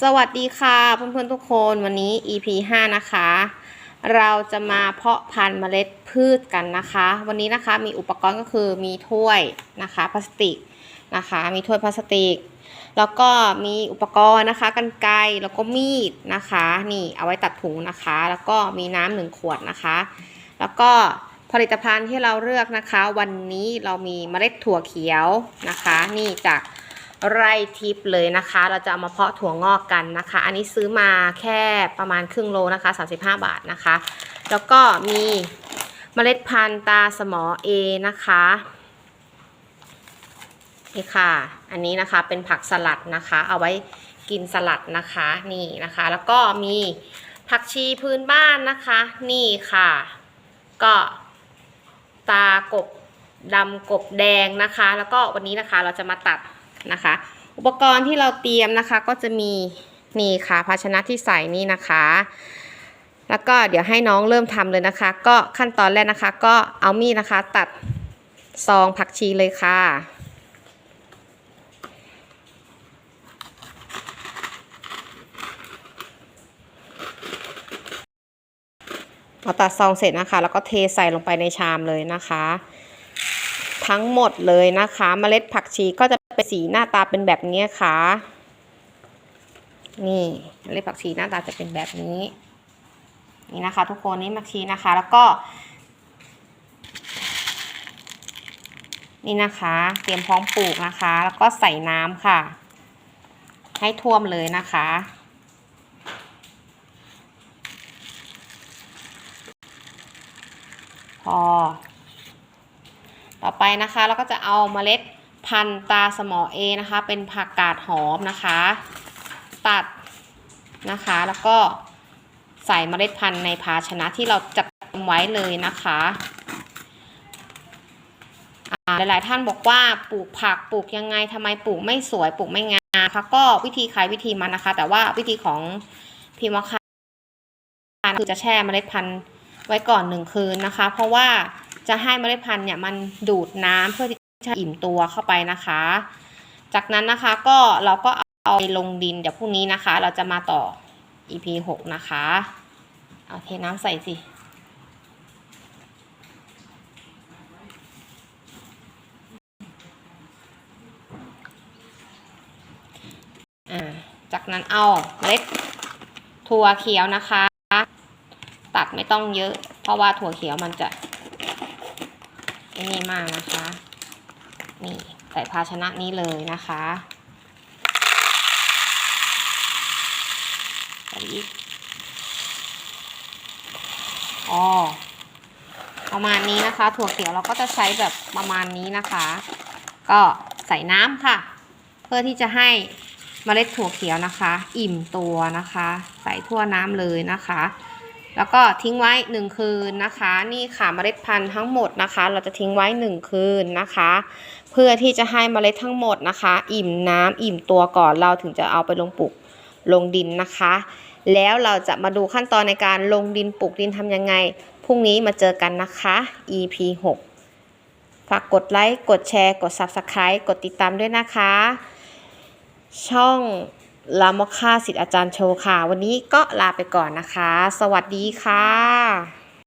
สวัสดีค่ะเพื่อนๆทุกคนวันนี้ EP 5 นะคะ เราจะมาเพาะพันธุ์เมล็ดพืชกันนะคะ วันนี้นะคะมีอุปกรณ์ก็คือมีถ้วยนะคะพลาสติกนะคะ มีถ้วยพลาสติก แล้วก็มีอุปกรณ์นะคะกันไกรแล้วก็มีดนะคะ นี่เอาไว้ตัดถุงนะคะ แล้วก็มีน้ำหนึ่งขวดนะคะ แล้วก็ผลิตภัณฑ์ที่เราเลือกนะคะ วันนี้เรามีเมล็ดถั่วเขียวนะคะ นี่จาก ไร่ทิพย์เลยนะคะ เราจะเอามาเพาะถั่วงอกกันนะคะ อันนี้ซื้อมาแค่ประมาณครึ่งโลนะคะ 35 บาทนะคะ แล้วก็มีเมล็ดพันธุ์ตาสมอเอนะคะนี่ค่ะ อันนี้นะคะเป็นผักสลัดนะคะ เอาไว้กินสลัดนะคะนี่นะคะ แล้วก็มีผักชีพื้นบ้านนะคะ นี่ค่ะ ก็ตากบดำกบแดงนะคะ แล้วก็วันนี้นะคะเราจะมาตัด นะคะ อุปกรณ์ที่เราเตรียมนะคะก็จะมีนี่ค่ะ ภาชนะที่ใส่นี่นะคะ แล้วก็เดี๋ยวให้น้องเริ่มทำเลยนะคะ ก็ขั้นตอนแรกนะคะ ก็เอามีดนะคะ ตัดซองผักชีเลยค่ะเราตัดซองเสร็จนะคะ แล้วก็เทใส่ลงไปในชามเลยนะคะ ทั้งหมดเลยนะคะเมล็ดผักชีก็จะเป็นสีหน้าตาเป็นแบบนี้ค่ะ นี่เมล็ดผักชีหน้าตาจะเป็นแบบนี้ นี่นะคะ ทุกคนนี่ผักชีนะคะ แล้วก็ นี่นะคะ เตรียมพร้อมปลูกนะคะ แล้วก็ใส่น้ำค่ะ ให้ท่วมเลยนะคะพอ ต่อไปนะคะเราก็จะเอาเมล็ดพันธุ์ตาสมอเอนะคะ เป็นผักกาดหอมนะคะ ตัดนะคะ แล้วก็ใส่เมล็ดพันธุ์ในภาชนะที่เราจัดเตรียมไว้เลยนะคะอ่าหลาย ๆ ท่านบอกว่าปลูกผักปลูกยังไงทำไมปลูกไม่สวยปลูกไม่งามนะคะก็วิธีใครวิธีมันนะคะ แต่ว่าวิธีของพิมพ์ค่ะคือจะแช่เมล็ดพันธุ์ไว้ก่อนหนึ่งคืนนะคะ เพราะว่า จะให้เมล็ดพันธุ์เนี่ยมันดูดน้ำเพื่อที่จะอิ่มตัวเข้าไปนะคะ จากนั้นนะคะก็เราก็เอาไปลงดินเดี๋ยวพรุ่งนี้นะคะ เราจะมาต่อ EP 6 นะคะเอาเทน้ำใส่สิจากนั้นเอาเล็ดถั่วเขียวนะคะ ตัดไม่ต้องเยอะ เพราะว่าถั่วเขียวมันจะ อ้นี่มากนะคะ นี่ใส่ภาชนะนี้เลยนะคะใส่อีกอ๋อประมาณนี้นะคะ ถั่วเขียวเราก็จะใช้แบบประมาณนี้นะคะ ก็ใส่น้ำค่ะ เพื่อที่จะให้เมล็ดถั่วเขียวนะคะ อิ่มตัวนะคะ ใส่ทั่วน้ำเลยนะคะ แล้วก็ทิ้งไว้ 1 คืนนะคะ นี่ค่ะเมล็ดพันธุ์ทั้งหมดนะคะ เราจะทิ้งไว้ 1 คืนนะคะ เพื่อที่จะให้เมล็ดทั้งหมดนะคะ อิ่มน้ำอิ่มตัวก่อนเราถึงจะเอาไปลงปลูกลงดินนะคะ แล้วเราจะมาดูขั้นตอนในการลงดินปลูกดินทำยังไงพรุ่งนี้มาเจอกันนะคะ EP 6ฝากกดไลค์กดแชร์ กด Subscribe กดติดตามด้วยนะคะ ช่อง ลามค่าสิทธิ์อาจารย์โชว์ค่ะ วันนี้ก็ลาไปก่อนนะคะ สวัสดีค่ะ